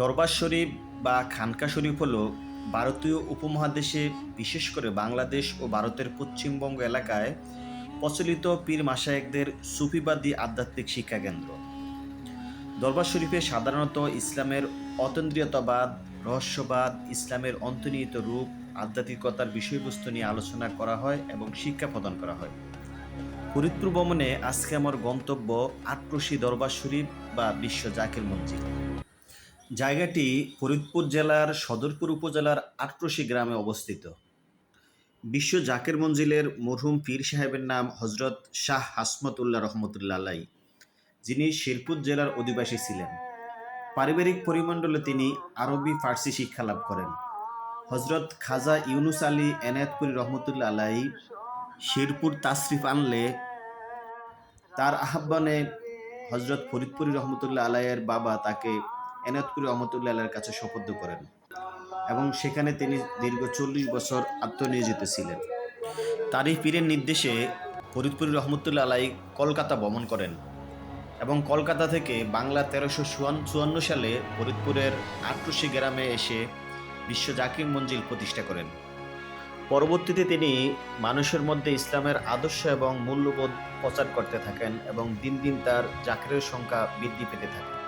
দরবার শরীফ বা খানকা শরীফ হলো ভারতীয় উপমহাদেশে, বিশেষ করে বাংলাদেশ ও ভারতের পশ্চিমবঙ্গ এলাকায় প্রচলিত পীর মাসায়েকদের সুফিবাদী আধ্যাত্মিক শিক্ষা কেন্দ্র। দরবার শরীফে সাধারণত ইসলামের অতন্দ্রিয়তাবাদ, রহস্যবাদ, ইসলামের অন্তর্নিহিত রূপ, আধ্যাত্মিকতার বিষয়বস্তু নিয়ে আলোচনা করা হয় এবং শিক্ষা প্রদান করা হয়। ফরিদপুর ভ্রমণে আজকে আমার গন্তব্য আটরশি দরবার শরীফ বা বিশ্ব জাকির মসজিদ জায়গাটি ফরিদপুর জেলার সদরপুর উপজেলার আটরশি গ্রামে অবস্থিত। বিশ্ব জাকের মঞ্জিলের মরহুম পীর সাহেবের নাম হজরত শাহ হাসমতুল্লাহ রহমতুল্লা আলাই যিনি শেরপুর জেলার অধিবাসী ছিলেন। পারিবারিক পরিমণ্ডলে তিনি আরবি, ফার্সি শিক্ষা লাভ করেন। হজরত খাজা ইউনুস আলী এনায়তপুরি রহমতুল্লা আলাই শেরপুর তাসরিফ আনলে তার আহ্বানে হজরত ফরিদপুরি রহমতুল্লাহ আলাইয়ের বাবা তাকে এনায়তপুরি রহমতুল্লাহ আলাইয়ের কাছে শপথ করেন এবং সেখানে তিনি দীর্ঘ চল্লিশ বছর আত্মনিয়োজিত ছিলেন। তারই পীরের নির্দেশে ফরিদপুরি রহমতুল্লাহ আলাই কলকাতা ভ্রমণ করেন এবং কলকাতা থেকে বাংলা তেরোশো চুয়ান্ন সালে ফরিদপুরের আটরশি গ্রামে এসে বিশ্ব জাকির মঞ্জিল প্রতিষ্ঠা করেন। পরবর্তীতে তিনি মানুষের মধ্যে ইসলামের আদর্শ এবং মূল্যবোধ প্রচার করতে থাকেন এবং দিন দিন তার জাকিরের সংখ্যা বৃদ্ধি পেতে থাকে।